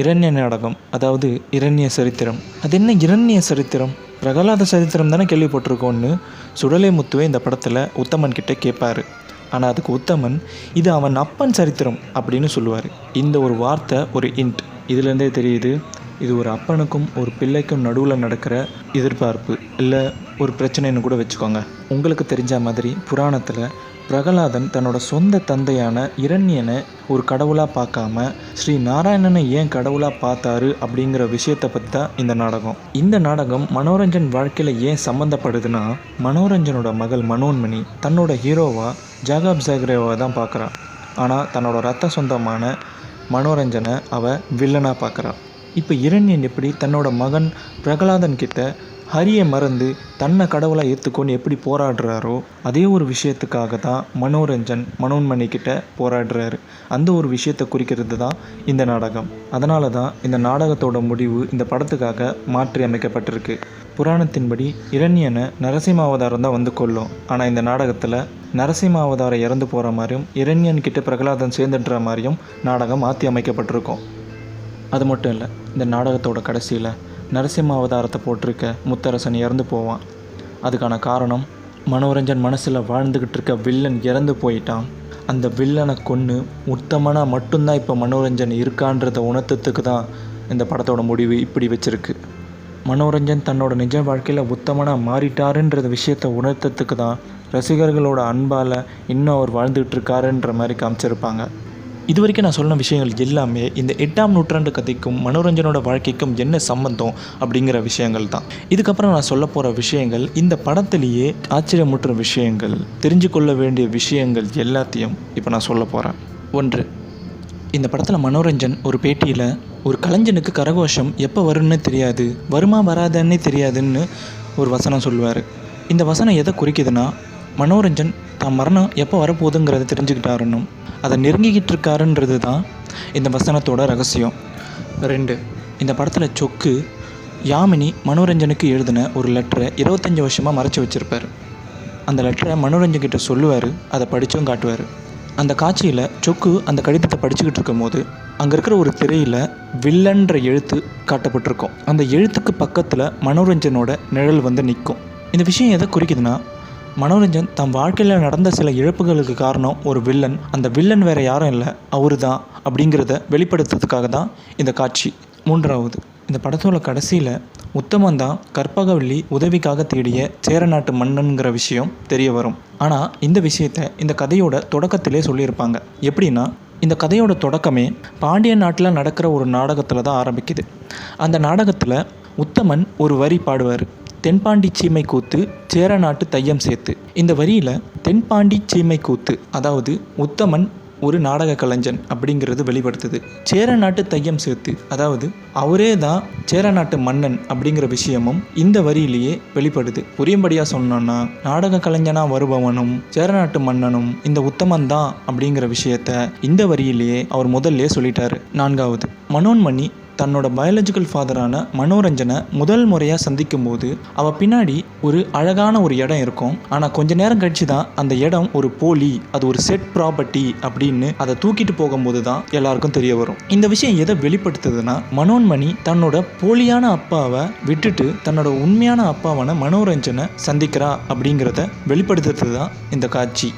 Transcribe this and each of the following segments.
இரண்ய நாடகம் அதாவது இரண்ய சரித்திரம். அது என்ன இரண்ய சரித்திரம்? பிரகலாத சரித்திரம் தானே கேள்விப்பட்டிருக்கோன்னு சுடலை முத்துவே இந்த படத்தில் உத்தமன் கிட்டே கேட்பாரு ஆனால் அதுக்கு உத்தமன் இது அவன் அப்பன் சரித்திரம் அப்படின்னு சொல்லுவார். இந்த ஒரு வார்த்தை ஒரு இன்ட் இதுலேருந்தே தெரியுது. இது ஒரு அப்பனுக்கும் ஒரு பிள்ளைக்கும் நடுவில் நடக்கிற எதிர்பார்ப்பு இல்லை ஒரு பிரச்சனைன்னு கூட வச்சுக்கோங்க. உங்களுக்கு தெரிஞ்ச மாதிரி புராணத்தில் பிரகலாதன் தன்னோட சொந்த தந்தையான இரண்யனை ஒரு கடவுளாக பார்க்காம ஸ்ரீ நாராயணனை ஏன் கடவுளாக பார்த்தாரு அப்படிங்கிற விஷயத்தை பற்றி தான் இந்த நாடகம். இந்த நாடகம் மனோரஞ்சன் வாழ்க்கையில் ஏன் சம்மந்தப்படுதுன்னா மனோரஞ்சனோட மகள் மனோன்மணி தன்னோட ஹீரோவாக ஜாகப் ஜாக்ரேவை தான் பார்க்குறான் ஆனால் தன்னோட ரத்த சொந்தமான மனோரஞ்சனை அவ வில்லனாக பார்க்குறான் இப்போ இரண்யன் எப்படி தன்னோட மகன் பிரகலாதன் கிட்ட ஹரியை மறந்து தன்னை கடவுளாக ஏற்றுக்கொண்டு எப்படி போராடுறாரோ அதே ஒரு விஷயத்துக்காக தான் மனோரஞ்சன் மனோன்மணி கிட்ட போராடுறாரு. அந்த ஒரு விஷயத்தை குறிக்கிறது தான் இந்த நாடகம். அதனால தான் இந்த நாடகத்தோட முடிவு இந்த படத்துக்காக மாற்றி அமைக்கப்பட்டிருக்கு. புராணத்தின்படி இரண்யனை நரசிம்மாவதாரம் தான் வந்து கொள்ளும். ஆனால் இந்த நாடகத்தில் நரசிம்மாவதாரம் இறந்து போகிற மாதிரியும் இரண்யன் கிட்ட பிரகலாதன் சேர்ந்துன்ற மாதிரியும் நாடகம் மாற்றி அமைக்கப்பட்டிருக்கும். அது மட்டும் இல்லை இந்த நாடகத்தோட கடைசியில் நரசிம்ம அவதாரத்தை போட்டிருக்க முத்தரசன் இறந்து போவான். அதுக்கான காரணம் மனோரஞ்சன் மனசில் வாழ்ந்துக்கிட்டு இருக்க வில்லன் இறந்து போயிட்டான். அந்த வில்லனை கொன்று உத்தமனாக மட்டும்தான் இப்போ மனோரஞ்சன் இருக்கான்றதை உணர்த்தத்துக்கு தான் இந்த படத்தோட முடிவு இப்படி வச்சுருக்கு. மனோரஞ்சன் தன்னோட நிஜ வாழ்க்கையில் உத்தமனாக மாறிட்டாருன்ற விஷயத்தை உணர்த்தத்துக்கு தான் ரசிகர்களோட அன்பால் இன்னும் அவர் வாழ்ந்துகிட்டு இருக்காருன்ற மாதிரி காமிச்சிருப்பாங்க. இது வரைக்கும் நான் சொன்ன விஷயங்கள் எல்லாமே இந்த எட்டாம் நூற்றாண்டு கதைக்கும் மனோரஞ்சனோட வாழ்க்கைக்கும் என்ன சம்பந்தம் அப்படிங்கிற விஷயங்கள் தான். இதுக்கப்புறம் நான் சொல்ல போகிற விஷயங்கள் இந்த படத்திலேயே ஆச்சரியமுற்ற விஷயங்கள் தெரிஞ்சு கொள்ள வேண்டிய விஷயங்கள் எல்லாத்தையும் இப்போ நான் சொல்ல போகிறேன் ஒன்று இந்த படத்தில் மனோரஞ்சன் ஒரு பேட்டியில் ஒரு கலைஞனுக்கு கரகோஷம் எப்போ வரும்னு தெரியாது வருமா வராதன்னே தெரியாதுன்னு ஒரு வசனம் சொல்லுவார். இந்த வசனம் எதை குறிக்குதுன்னா மனோரஞ்சன் தான் மரணம் எப்போ வரப்போகுதுங்கிறத தெரிஞ்சுக்கிட்டாருன்னும் அதை நெருங்கிக்கிட்டு இருக்காருன்றது தான் இந்த வசனத்தோட ரகசியம். ரெண்டு இந்த படத்தில் சொக்கு யாமினி மனோரஞ்சனுக்கு எழுதின ஒரு லெட்டரை இருபத்தஞ்சி வருஷமாக மறைச்சி வச்சுருப்பார். அந்த லெட்டரை மனோரஞ்சன் கிட்ட சொல்லுவார் அதை படித்தும் காட்டுவார். அந்த காட்சியில் சொக்கு அந்த கடிதத்தை படிச்சுக்கிட்டு இருக்கும்போது அங்கே இருக்கிற ஒரு திரையில் வில்லன்ற எழுத்து காட்டப்பட்டிருக்கும். அந்த எழுத்துக்கு பக்கத்தில் மனோரஞ்சனோட நிழல் வந்து நிற்கும். இந்த விஷயம் எதை குறிக்குதுன்னா மனோரஞ்சன் தன் வாழ்க்கையில் நடந்த சில இழப்புகளுக்கு காரணம் ஒரு வில்லன். அந்த வில்லன் வேறு யாரும் இல்லை. அவரு தான் அப்படிங்கிறத வெளிப்படுத்துறதுக்காக தான் இந்த காட்சி. மூன்றாவது இந்த படத்தோட கடைசியில் உத்தமன் தான் கற்பகவல்லி உதவிக்காக தேடிய சேர நாட்டு மன்னனுங்கிற விஷயம் தெரிய வரும். ஆனால் இந்த விஷயத்தை இந்த கதையோட தொடக்கத்திலே சொல்லியிருப்பாங்க. எப்படின்னா இந்த கதையோட தொடக்கமே பாண்டிய நாட்டில் நடக்கிற ஒரு நாடகத்தில் தான் ஆரம்பிக்குது. அந்த நாடகத்தில் உத்தமன் ஒரு வரி பாடுவார். தென்பாண்டி சீமை கூத்து சேர நாட்டு தையம் சேர்த்து. இந்த வரியில் தென்பாண்டி சீமை கூத்து அதாவது உத்தமன் ஒரு நாடக கலைஞன் அப்படிங்கிறது வெளிப்படுத்துது. சேர நாட்டு தையம் சேர்த்து அதாவது அவரே தான் சேர நாட்டு மன்னன் அப்படிங்கிற விஷயமும் இந்த வரியிலேயே வெளிப்படுது. புரியும்படியாக சொன்னோன்னா நாடக கலைஞனாக வருபவனும் சேர நாட்டு மன்னனும் இந்த உத்தமன் தான் அப்படிங்கிற விஷயத்த இந்த வரியிலேயே அவர் முதல்ல சொல்லிட்டாரு. நான்காவது மனோன்மணி தன்னோட பயாலஜிக்கல் ஃபாதரான மனோரஞ்சனை முதல் முறையாக சந்திக்கும் போது அவள் பின்னாடி ஒரு அழகான ஒரு இடம் இருக்கும். ஆனால் கொஞ்ச நேரம் கழிச்சு தான் அந்த இடம் ஒரு போலி அது ஒரு செட் ப்ராப்பர்ட்டி அப்படின்னு அதை தூக்கிட்டு போகும்போது தான் எல்லாருக்கும் தெரிய வரும். இந்த விஷயம் எதை வெளிப்படுத்துதுன்னா மனோன்மணி தன்னோட போலியான அப்பாவை விட்டுட்டு தன்னோட உண்மையான அப்பாவான மனோரஞ்சனை சந்திக்கிறா அப்படிங்கிறத வெளிப்படுத்துறது தான் இந்த காட்சி.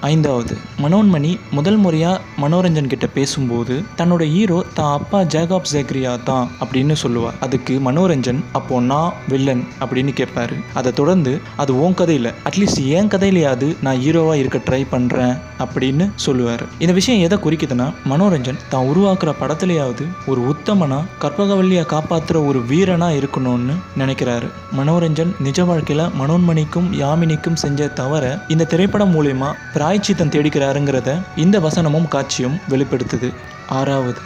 ஐந்தாவது மனோன்மணி முதல் முறையாக மனோரஞ்சன் கிட்ட பேசும்போது தன்னோட ஹீரோ தான் அப்பா ஜேகாப் ஜேக்ரியா தான் அப்படின்னு சொல்லுவார். அதுக்கு மனோரஞ்சன் அப்போ நான் வில்லன் அப்படின்னு கேட்பாரு. அதை தொடர்ந்து அது உன் கதையில். அட்லீஸ்ட் என் கதையிலையாவது நான் ஹீரோவாக இருக்க ட்ரை பண்ணுறேன் அப்படின்னு சொல்லுவார். இந்த விஷயம் எதை குறிக்குதுன்னா மனோரஞ்சன் தான் உருவாக்குற படத்துலையாவது ஒரு உத்தமனா கற்பகவல்லியை காப்பாற்றுற ஒரு வீரனா இருக்கணும்னு நினைக்கிறாரு. மனோரஞ்சன் நிஜ வாழ்க்கையில் மனோன்மணிக்கும் யாமினிக்கும் செஞ்ச தவிர இந்த திரைப்படம் மூலயமா பிராய்ச்சித்தம் தேடிக்கிறாருங்கிறத இந்த வசனமும் காட்சியும் வெளிப்படுத்துது. ஆறாவது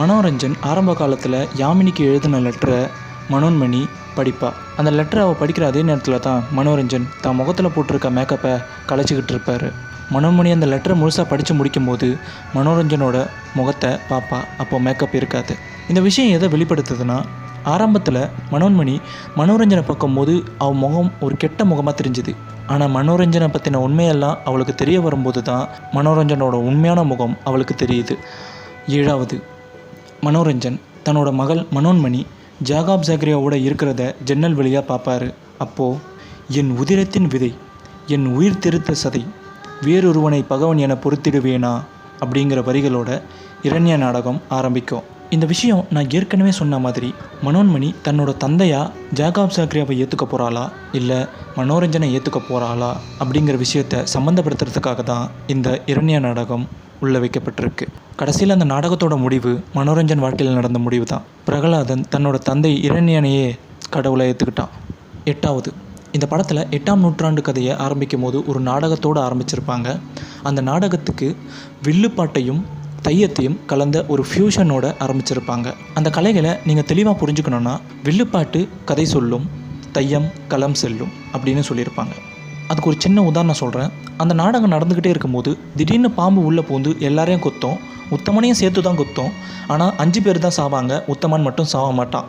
மனோரஞ்சன் ஆரம்ப காலத்தில் யாமினிக்கு எழுதின லெட்டரை மனோன்மணி படிப்பா. அந்த லெட்டரை அவள் படிக்கிற அதே நேரத்தில் தான் மனோரஞ்சன் தான் முகத்தில் போட்டிருக்க மேக்கப்பை கலைச்சிக்கிட்டு இருப்பார். மனோன்மணி அந்த லெட்டரை முழுசாக படித்து முடிக்கும்போது மனோரஞ்சனோட முகத்தை பார்ப்பா அப்போ மேக்கப் இருக்காது. இந்த விஷயம் எதை வெளிப்படுத்துதுன்னா ஆரம்பத்தில் மனோன்மணி மனோரஞ்சனை பார்க்கும்போது அவன் முகம் ஒரு கெட்ட முகமாக தெரிஞ்சுது. ஆனால் மனோரஞ்சனை பற்றின உண்மையெல்லாம் அவளுக்கு தெரிய வரும்போது தான் மனோரஞ்சனோட உண்மையான முகம் அவளுக்கு தெரியுது. ஏழாவது மனோரஞ்சன் தன்னோட மகள் மனோன்மணி ஜாகாப் ஜாக்ரியாவோட இருக்கிறத ஜன்னல் வழியாக பார்ப்பாரு. அப்போது என் உதிரத்தின் விதை என் உயிர் திருத்த சதை வேறொருவனை பகவன் என பொறுத்திடுவேனா? அப்படிங்கிற வரிகளோட இரண்ய நாடகம் ஆரம்பிக்கும். இந்த விஷயம் நான் ஏற்கனவே சொன்ன மாதிரி மனோன்மணி தன்னோட தந்தையா ஜாகாப் சாக்ரியாவை ஏற்றுக்க போகிறாளா இல்லை மனோரஞ்சனை ஏற்றுக்க போகிறாளா அப்படிங்கிற விஷயத்தை சம்மந்தப்படுத்துறதுக்காக தான் இந்த இரண்ய நாடகம் உள்ள வைக்கப்பட்டிருக்கு. கடைசியில் அந்த நாடகத்தோட முடிவு மனோரஞ்சன் வாழ்க்கையில் நடந்த முடிவு தான். பிரகலாதன் தன்னோட தந்தை இரண்யனையே கடவுளை ஏற்றுக்கிட்டான் எட்டாவது. இந்த படத்தில் எட்டாம் நூற்றாண்டு கதையை ஆரம்பிக்கும் போது ஒரு நாடகத்தோடு ஆரம்பிச்சிருப்பாங்க. அந்த நாடகத்துக்கு வில்லுப்பாட்டையும் தையத்தையும் கலந்த ஒரு ஃப்யூஷனோட ஆரம்பிச்சிருப்பாங்க. அந்த கலைகளை நீங்கள் தெளிவாக புரிஞ்சுக்கணுன்னா வில்லுப்பாட்டு கதை சொல்லும் தையம் களம் செல்லும் அப்படின்னு சொல்லியிருப்பாங்க. அதுக்கு ஒரு சின்ன உதாரணம் சொல்கிறேன் அந்த நாடகம் நடந்துக்கிட்டே இருக்கும்போது திடீர்னு பாம்பு உள்ளே பூந்து எல்லாரையும் கொத்தும் உத்தமனையும் சேர்த்து தான் கொத்தும். ஆனால் அஞ்சு பேர் தான் சாவாங்க உத்தமன் மட்டும் சாக மாட்டான்.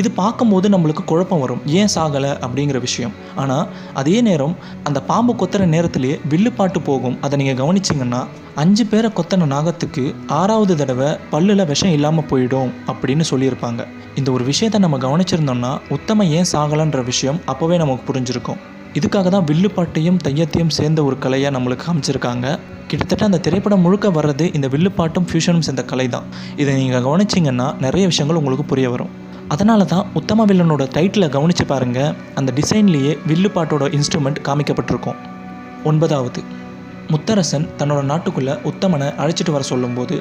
இது பார்க்கும்போது நம்மளுக்கு குழப்பம் வரும். ஏன் சாகலை? அப்படிங்கிற விஷயம். ஆனால் அதே நேரம் அந்த பாம்பு கொத்துற நேரத்திலே வில்லுப்பாட்டு போகும். அதை நீங்கள் கவனிச்சிங்கன்னா அஞ்சு பேரை கொத்தன நாகத்துக்கு ஆறாவது தடவை பல்லில் விஷம் இல்லாமல் போயிடும் அப்படின்னு சொல்லியிருப்பாங்க. இந்த ஒரு விஷயத்தை நம்ம கவனிச்சிருந்தோம்னா உத்தம ஏன் சாகலைன்ற விஷயம் அப்போவே நமக்கு புரிஞ்சிருக்கும். இதுக்காக தான் வில்லுப்பாட்டையும் தையத்தையும் சேர்ந்த ஒரு கலையாக நம்மளுக்கு காமிச்சிருக்காங்க. கிட்டத்தட்ட அந்த திரைப்படம் முழுக்க வர்றது இந்த வில்லுப்பாட்டும் ஃபியூஷனும் சேர்ந்த கலை தான் இதை நீங்கள் கவனிச்சிங்கன்னா நிறைய விஷயங்கள் உங்களுக்கு புரிய வரும். அதனால தான் உத்தம வில்லனோட டைட்டில் கவனித்து பாருங்கள் அந்த டிசைன்லேயே வில்லுப்பாட்டோட இன்ஸ்ட்ருமெண்ட் காமிக்கப்பட்டிருக்கும். ஒன்பதாவது முத்தரசன் தன்னோட நாட்டுக்குள்ளே உத்தமனை அழைச்சிட்டு வர சொல்லும்போது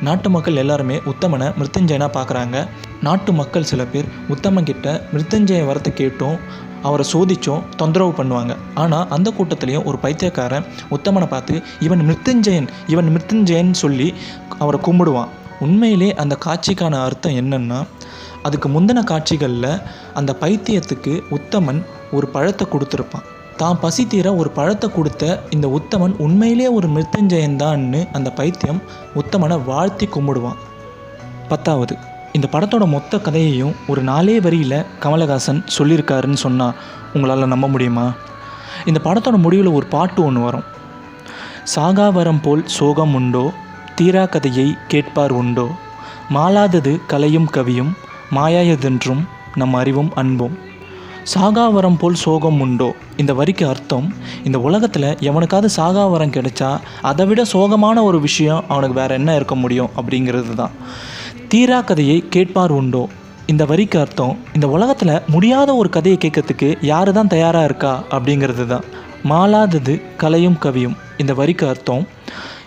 நாட்டு மக்கள் எல்லாருமே உத்தமனை மிருத்யுஞ்சயனா பார்க்குறாங்க நாட்டு மக்கள் சில பேர் உத்தமங்கிட்ட கிட்ட வரத்தை கேட்டும் அவரை சோதிச்சும் தொந்தரவு பண்ணுவாங்க. ஆனால் அந்த கூட்டத்துலேயும் ஒரு பைத்தியக்காரன் உத்தமனை பார்த்து இவன் மிருத்யுஞ்சயன் இவன் மிருத்யுஞ்சயன் சொல்லி அவரை கும்பிடுவான். உண்மையிலே அந்த காட்சிக்கான அர்த்தம் என்னென்னா அதுக்கு முந்தின காட்சிகளில் அந்த பைத்தியத்துக்கு உத்தமன் ஒரு பழத்தை கொடுத்துருப்பான். தான் பசி தீர ஒரு பழத்தை கொடுத்த இந்த உத்தமன் உண்மையிலே ஒரு மிருத்தஞ்சயன்தான்னு அந்த பைத்தியம் உத்தமனை வாழ்த்தி கும்பிடுவான். பத்தாவது இந்த படத்தோட மொத்த கதையையும் ஒரு நாலே வரியில் கமலஹாசன் சொல்லியிருக்காருன்னு சொன்னால் உங்களால் நம்ப முடியுமா? இந்த படத்தோட முடிவில் ஒரு பாட்டு ஒன்று வரும். சாகாவரம் போல் சோகம் உண்டோ? தீரா கதையை கேட்பார் உண்டோ? மாலாதது கலையும் கவியும் மாயாயதென்றும் நம் அறிவும் அன்பும். சாகாவரம் போல் சோகம் உண்டோ? இந்த வரிக்கு அர்த்தம் இந்த உலகத்தில் எவனுக்காவது சாகாவரம் கிடைச்சா அதை விட சோகமான ஒரு விஷயம் அவனுக்கு வேற என்ன இருக்க முடியும் அப்படிங்கிறது தான். தீரா கதையை கேட்பார் உண்டோ? இந்த வரிக்கு அர்த்தம் இந்த உலகத்தில் முடியாத ஒரு கதையை கேட்கறதுக்கு யார் தான் தயாராக இருக்கா? அப்படிங்கிறது தான். மாலாதது கலையும் கவியும். இந்த வரிக்கு அர்த்தம்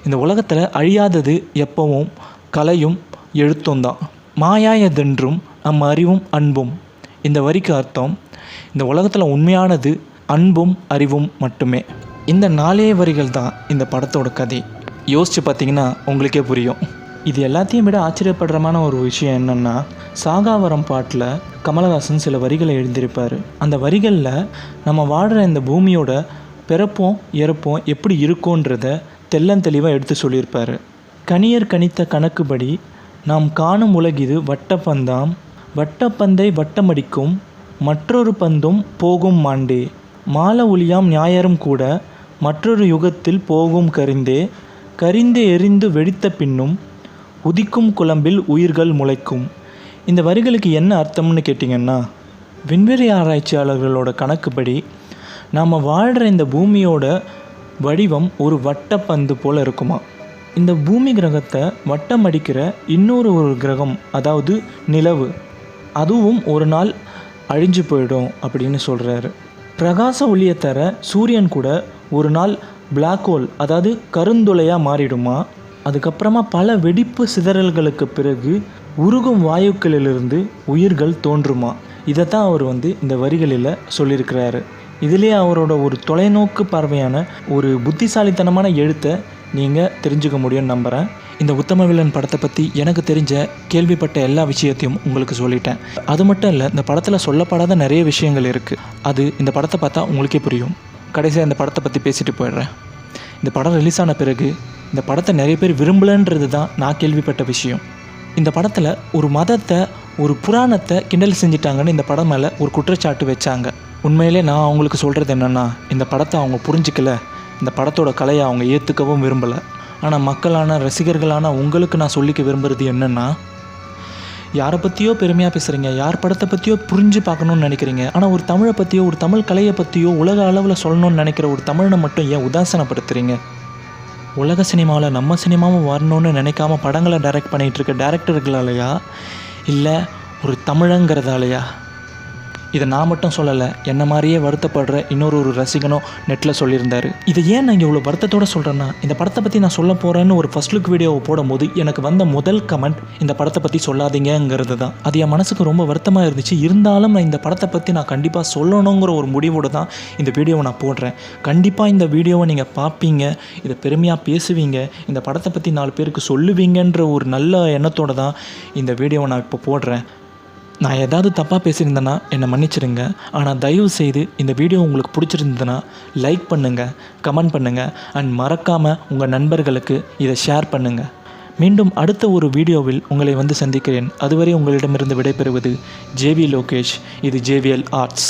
இந்த உலகத்தில் அழியாதது எப்பவும் கலையும் எழுத்தும் தான். மாயாயதென்றும் நம் அறிவும் அன்பும். இந்த வரிக்கு அர்த்தம் இந்த உலகத்தில் உண்மையானது அன்பும் அறிவும் மட்டுமே. இந்த நாலே வரிகள் தான் இந்த படத்தோட கதை. யோசித்து பார்த்தீங்கன்னா உங்களுக்கே புரியும். இது எல்லாத்தையும் விட ஆச்சரியப்படுறமான ஒரு விஷயம் என்னென்னா சாகாவரம் பாட்டில் கமலஹாசன் சில வரிகளை எழுதியிருப்பார். அந்த வரிகளில் நம்ம வாழ்கிற இந்த பூமியோட பிறப்போம் இறப்போம் எப்படி இருக்கோன்றத தெள்ளந்தெளிவாக எடுத்து சொல்லியிருப்பார். கணியர் கணித்த கணக்குப்படி நாம் காணும் உலகிது வட்டப்பந்தாம் வட்டப்பந்தை வட்டமடிக்கும் மற்றொரு பந்தும் போகும் மாண்டே. மால ஒளியாம் ஞாயரும் கூட மற்றொரு யுகத்தில் போகும் கரிந்தே. கரிந்து எரிந்து வெடித்த பின்னும் உதிக்கும் குழம்பில் உயிர்கள் முளைக்கும். இந்த வரிகளுக்கு என்ன அர்த்தம்னு கேட்டிங்கன்னா விண்வெளி ஆராய்ச்சியாளர்களோட கணக்குப்படி நாம் வாழ்கிற இந்த பூமியோட வடிவம் ஒரு வட்டப்பந்து போல் இருக்குமா? இந்த பூமி கிரகத்தை வட்டம் அடிக்கிற இன்னொரு ஒரு கிரகம் அதாவது நிலவு. அதுவும் ஒரு நாள் அழிஞ்சு போயிடும் அப்படின்னு சொல்கிறாரு பிரகாச ஒளியை தர சூரியன் கூட ஒரு நாள் பிளாக் ஹோல் அதாவது கருந்துளையாக மாறிடுமா? அதுக்கப்புறமா பல வெடிப்பு சிதறல்களுக்கு பிறகு உருகும் வாயுக்களிலிருந்து உயிர்கள் தோன்றுமா? இதை தான் அவர் வந்து இந்த வரிகளில் சொல்லியிருக்கிறாரு. இதிலே அவரோட ஒரு தொலைநோக்கு பார்வையான ஒரு புத்திசாலித்தனமான எழுத்தை நீங்கள் தெரிஞ்சுக்க முடியும்னு நம்புகிறேன் இந்த உத்தம வில்லன் படத்தை பற்றி எனக்கு தெரிஞ்ச கேள்விப்பட்ட எல்லா விஷயத்தையும் உங்களுக்கு சொல்லிட்டேன். அது மட்டும் இல்லை இந்த படத்தில் சொல்லப்படாத நிறைய விஷயங்கள் இருக்குது அது இந்த படத்தை பார்த்தா உங்களுக்கே புரியும். கடைசியாக இந்த படத்தை பற்றி பேசிட்டு போயிடுறேன். இந்த படம் ரிலீஸ் ஆன பிறகு இந்த படத்தை நிறைய பேர் விரும்பலன்றது தான் நான் கேள்விப்பட்ட விஷயம். இந்த படத்தில் ஒரு மதத்தை ஒரு புராணத்தை கிண்டல் செஞ்சிட்டாங்கன்னு இந்த படம் மேலே ஒரு குற்றச்சாட்டு வச்சாங்க. உண்மையிலே நான் அவங்களுக்கு சொல்கிறது என்னென்னா இந்த படத்தை அவங்க புரிஞ்சிக்கல. இந்த படத்தோட கலையை அவங்க ஏற்றுக்கவும் விரும்பலை. ஆனால் மக்களான ரசிகர்களான உங்களுக்கு நான் சொல்லிக்க விரும்புகிறது என்னென்னா யாரை பற்றியோ பெருமையாக பேசுகிறீங்க யார் படத்தை பற்றியோ புரிஞ்சு பார்க்கணுன்னு நினைக்கிறீங்க. ஆனால் ஒரு தமிழை பற்றியோ ஒரு தமிழ் கலையை பற்றியோ உலக அளவில் சொல்லணும்னு நினைக்கிற ஒரு தமிழனை மட்டும் ஏன் உதாசனப்படுத்துறீங்க? உலக சினிமாவில் நம்ம சினிமாவும் வரணும்னு நினைக்காம படங்களை டைரக்ட் பண்ணிகிட்டு இருக்க டேரக்டர்களாலையா இல்லை ஒரு தமிழங்கிறதாலையா? இதை நான் மட்டும் சொல்லலை என்ன மாதிரியே வருத்தப்படுற இன்னொரு ஒரு ரசிகனும் நெட்டில் சொல்லியிருந்தார். இதை ஏன் நான் இங்கே இவ்வளோ வருத்தத்தோட சொல்கிறேன்னா இந்த படத்தை பற்றி நான் சொல்ல போகிறேன்னு ஒரு ஃபர்ஸ்ட் லுக் வீடியோவை போடும்போது எனக்கு வந்த முதல் கமெண்ட் இந்த படத்தை பற்றி சொல்லாதீங்கங்கிறது தான். அது என் மனசுக்கு ரொம்ப வருத்தமாக இருந்துச்சு. இருந்தாலும் நான் இந்த படத்தை பற்றி நான் கண்டிப்பாக சொல்லணுங்கிற ஒரு முடிவோடு தான் இந்த வீடியோவை நான் போடுறேன். கண்டிப்பாக இந்த வீடியோவை நீங்கள் பார்ப்பீங்க இதை பெருமையாக பேசுவீங்க இந்த படத்தை பற்றி நாலு பேருக்கு சொல்லுவீங்கன்ற ஒரு நல்ல எண்ணத்தோடு தான் இந்த வீடியோவை நான் இப்போ போடுறேன். நான் ஏதாவது தப்பாக பேசியிருந்தேன்னா என்னை மன்னிச்சிடுங்க ஆனால் தயவு செய்து இந்த வீடியோ உங்களுக்கு பிடிச்சிருந்ததுன்னா லைக் பண்ணுங்கள் கமெண்ட் பண்ணுங்கள் அண்ட் மறக்காமல் உங்கள் நண்பர்களுக்கு இதை ஷேர் பண்ணுங்கள் மீண்டும் அடுத்த ஒரு வீடியோவில் உங்களை வந்து சந்திக்கிறேன். அதுவரை உங்களிடமிருந்து விடைபெறுவது ஜேவி லோகேஷ். இது ஜேவிஎல் ஆர்ட்ஸ்.